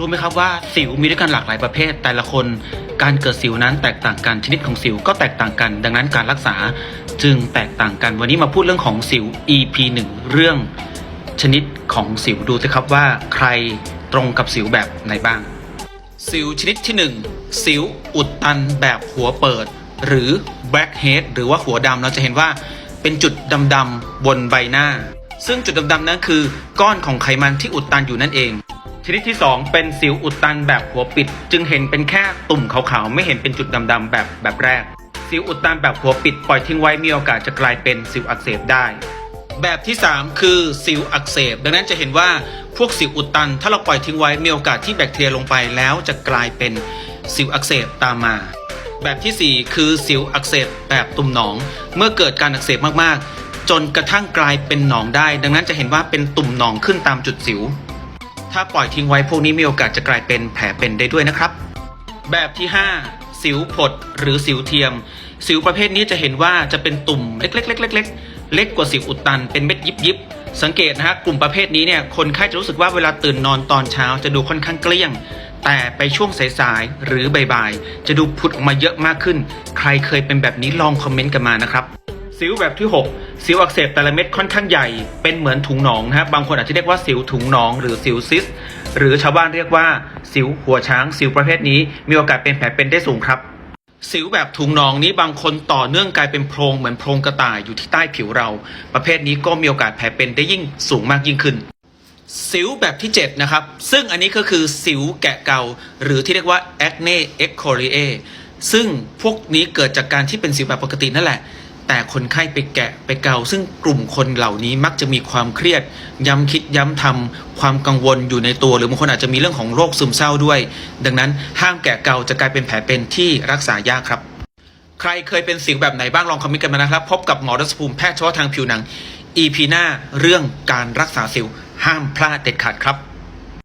รู้ไหมครับว่าสิวมีด้วยกันหลากหลายประเภท แต่ละคนการเกิดสิวนั้นแตกต่างกันชนิดของสิวก็แตกต่างกัน ดังนั้นการรักษาจึงแตกต่างกัน วันนี้มาพูดเรื่องของสิว EP 1 เรื่องชนิดของสิวดูสิครับว่าใครตรงกับสิวแบบไหนบ้าง สิวชนิดที่ 1 สิวอุดตันแบบหัวเปิด หรือ blackhead หรือว่าหัวดำเราจะเห็นว่าเป็นจุดดำๆบนใบหน้า ซึ่งจุดดำๆนั้นคือ ก้อนของไขมันที่อุดตันอยู่นั่นเอง ชนิดที่ 2 เป็นสิวอุดตันแบบหัวปิด จึงเห็นเป็นแค่ตุ่มขาวๆ ไม่เห็นเป็นจุดดำๆแบบแบบแรก สิวอุดตันแบบหัวปิดปล่อยทิ้งไว้มีโอกาสจะกลายเป็นสิวอักเสบได้ แบบที่ 3 คือสิวอักเสบ ดังนั้นจะเห็นว่าพวกสิวอุดตัน ถ้าเราปล่อยทิ้งไว้มีโอกาสที่แบคทีเรียลงไปแล้วจะกลายเป็นสิวอักเสบตามมาแบบทีสี่4 คือสิวอักเสบแบบตุ่มหนอง เมื่อเกิดการอักเสบมากๆ จนกระทั่งกลายเป็นหนองได้ ดังนั้นจะเห็นว่าเป็นตุ่มหนองขึ้นตามจุดสิว ถ้าปล่อยทิ้งไว้พวกนี้มีโอกาสจะกลายเป็นแผลเป็นได้ด้วยนะครับ แบบที่ 5 สิวผดหรือสิวเทียม สิวประเภทนี้จะเห็นว่าจะเป็นตุ่มเล็กๆๆๆๆเล็กกว่าสิวอุดตันเป็นเม็ดยิบยิบๆสังเกตนะฮะกลุ่มประเภทนี้เนี่ยคนไข้จะรู้สึกว่าเวลาตื่นนอนตอนเช้าจะดูค่อนข้างเกลี้ยง แต่ไปช่วงสายๆหรือบ่ายๆจะดูผุดออกมาเยอะมากขึ้น ใครเคยเป็นแบบนี้ลองคอมเมนต์กันมานะครับ สิวแบบที่ 6 สิวอักเสบแต่ละเม็ดค่อนข้างใหญ่ เป็นเหมือนถุงหนองนะครับบางคนอาจจะเรียกว่าสิวถุงหนอง หรือสิวซิส หรือชาวบ้านเรียกว่าสิวหัวช้างสิวประเภทนี้ มีโอกาสเป็นแผลเป็นได้สูงครับ สิวแบบถุงหนองนี้บางคนต่อเนื่องกลายเป็นโพรงเหมือนโพรงกระต่ายอยู่ที่ใต้ผิวเรา ประเภทนี้ก็มีโอกาสแผลเป็นได้ยิ่งสูงมากยิ่งขึ้นสิวแบบที่ 7 นะครับ ซึ่งอันนี้ก็คือสิวแกะเกาหรือที่เรียกว่า acne ecoriae ซึ่งพวกนี้เกิดจากการที่เป็นสิวแบบปกตินั่นแหละ แต่คนไข้ไปแกะไปเกา ซึ่งกลุ่มคนเหล่านี้มักจะมีความเครียด ย้ำคิดย้ำทำความกังวลอยู่ในตัว หรือบางคนอาจจะมีเรื่องของโรคซึมเศร้าด้วย ดังนั้นห้ามแกะเกาจะกลายเป็นแผลเป็นที่รักษายากครับ ใครเคยเป็นสิวแบบไหนบ้างลองคอมเมนต์กันมานะครับ พบกับหมอรัศภูมิแพทย์เฉพาะทางผิวหนัง EP หน้าเรื่องการรักษาสิวห้ามพลาดเด็ดขาดครับ